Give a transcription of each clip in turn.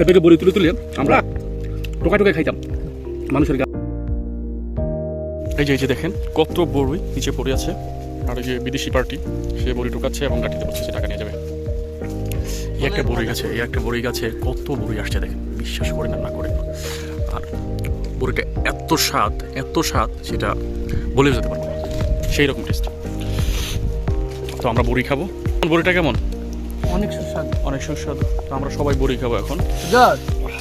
এটাকে বড়ি তুলে তুলে আমরা টোকা টোকা খাইতাম। মানুষের গা এই যে এই যে দেখেন, কত বড়ই নিচে পড়ে আছে। আর এই যে বিদেশি পার্টি, সে বড়ি টোকাচ্ছে এবং গাঠিতে বসছে, সে টাকা নিয়ে যাবে। এই একটা বড়ি গাছে, এই একটা বড়ি গাছে কত বড়ি আসছে দেখেন, বিশ্বাস করেন না করেন। আর বড়িটা এত স্বাদ এত স্বাদ, সেটা বলেও যেতে পারব সেই রকম টেস্ট তো আমরা বড়ি খাব। বড়িটা কেমন? অনেক সুস্বাদু। অনেক সুস্বাদু। তো আমরা সবাই বড়ি খাব এখন।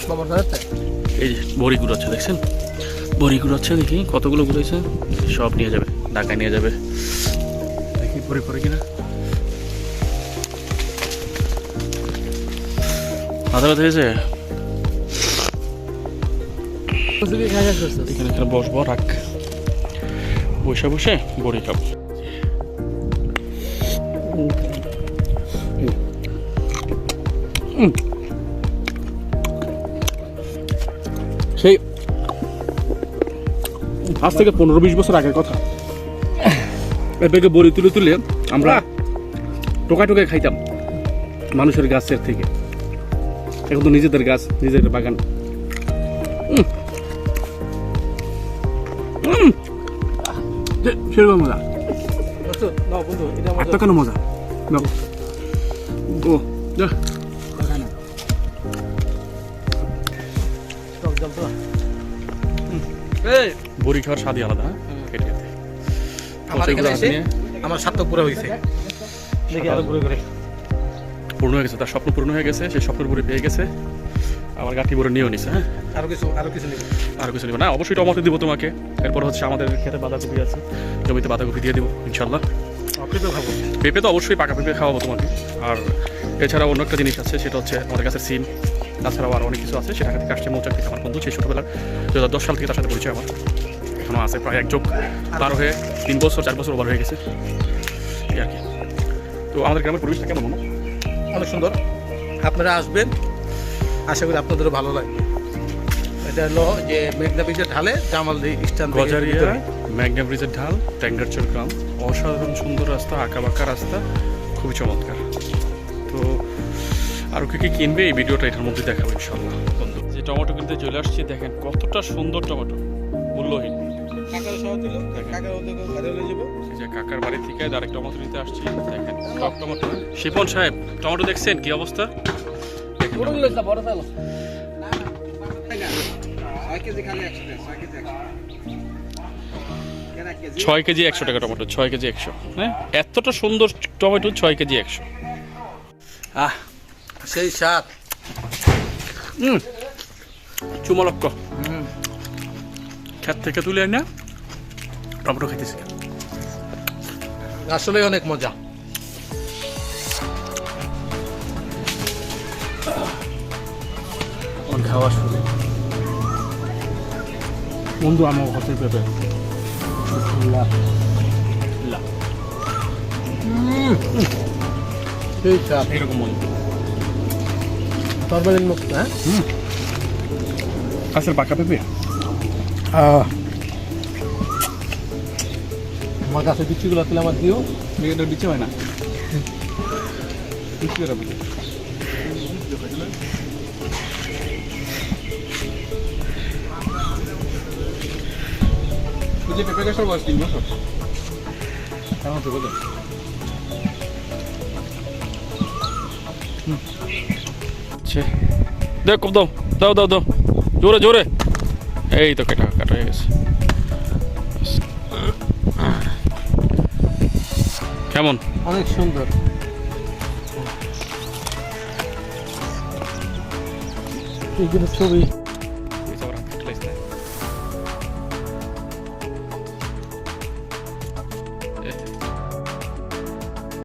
বাবার এই যে বড়ি গুড়াচ্ছে দেখছেন? বড়ি গুড়াচ্ছে দেখি কতগুলো গুড়াইছে সব নিয়ে যাবে ঢাকায় নিয়ে যাবে। দেখি বড়ি পরে কিনা। মাথা ব্যথা হয়েছে? এখানে এখানে বসবো রাখ। বসে বসে বড়ি খাব। সেই আজ থেকে পনেরো বিশ বছর আগের কথা। এটাকে বড়ি তুলে তুলে আমরা টোকায় টোকায় খাইতাম মানুষের গাছের থেকে। এখন তো নিজেদের গাছ নিজেদের বাগান। সেরকম মজা। এত কেন মজা। ও যা। বড়ি খাওয়ার স্বাদই আলাদা হ্যাঁ? কেটে কেটে আমার কচুর এখানে এসে আমার সার্থক পুরো হয়েছে। দেখি আরও ঘুরে ঘুরে। পূর্ণ হয়ে গেছে তার স্বপ্ন পূর্ণ হয়ে গেছে সেই স্বপ্নের বড়ি পেয়ে গেছে। আবার গাঠি বড়ি নিয়েও নিছে হ্যাঁ? আরও কিছু আরও কিছু নেই আর কিছু নেবে। না অবশ্যই টমেটো দিব তোমাকে। এরপর হচ্ছে আমাদের খেতে বাঁধাকপি আছে। জমিতে বাঁধাকপি দিয়ে দিব ইনশাল্লাহ আপনি খাব। পেঁপে তো অবশ্যই পাকা পেঁপে খাওয়াবো তোমাকে। আর এছাড়া অন্য একটা জিনিস আছে সেটা হচ্ছে আমাদের কাছে সিম। তাছাড়াও আর অনেক কিছু আছে সেটা থেকে আসছে মৌচাক থেকে আমার বন্ধু সেই ছোটোবেলার দু হাজার দশ সাল থেকে তার সাথে পরিচয় আমার। এখনও আছে প্রায় এক যোগ পার হয়ে তিন বছর চার বছর ওভার হয়ে গেছে। এই আর কি। তো আমাদের গ্রামের পরিবেশটা কেমন মনে অনেক সুন্দর। আপনারা আসবেন আশা করি আপনাদেরও ভালো লাগবে। এটা হলো যে মেঘনা ব্রিজের ঢালে জামালদি স্ট্যান্ড গজারিয়া ভিতরে। ব্রিজের ঢাল ট্যাঙ্গারচর গ্রাম। অসাধারণ সুন্দর রাস্তা আঁকা বাঁকা রাস্তা খুবই চমৎকার। তো আর কি কি কিনবে এই ভিডিওটা এটার মধ্যে দেখাবো ইনশাল্লাহ বন্ধু। যে টমেটো কিনতে চলে আসছি দেখেন কতটা সুন্দর টমেটো মূল্যহীন। কাকার দিল যাব। যে কাকার বাড়ি থেকে ডাইরেক্ট টমেটো নিতে আসছি দেখেন সব টমেটো। শিপন সাহেব টমেটো দেখছেন? কি অবস্থা? বড় চাল ছয় কেজি একশো টাকা টমেটো ছয় কেজি একশো। হ্যাঁ? এতটা সুন্দর টমেটো ছয় কেজি একশো। আহ সেই সাত চুমলক্ক ক্ষেত থেকে তুলে না? টমেটো খাইতেছি আসলে অনেক মজা। খাওয়া শুরু। বন্ধু আমার হাতের পেঁপে। মনে ফরমালিন মুক্ত হ্যাঁ? আচ্ছা পাকা পেঁপে? আমার কাছে বিচিগুলো তুলে আমার দিও। এটা দিচ্ছে হয় না। বিক্রি করা যে পেঁপে গাছের বয়স তিন বছর। কেমন তো বলো? আচ্ছা দেখ কব দাও। দাও দাও দাও। জোরে জোরে। এই তো কাটা কাটা হয়ে গেছে। কেমন? অনেক সুন্দর। এইগুলো ছবি।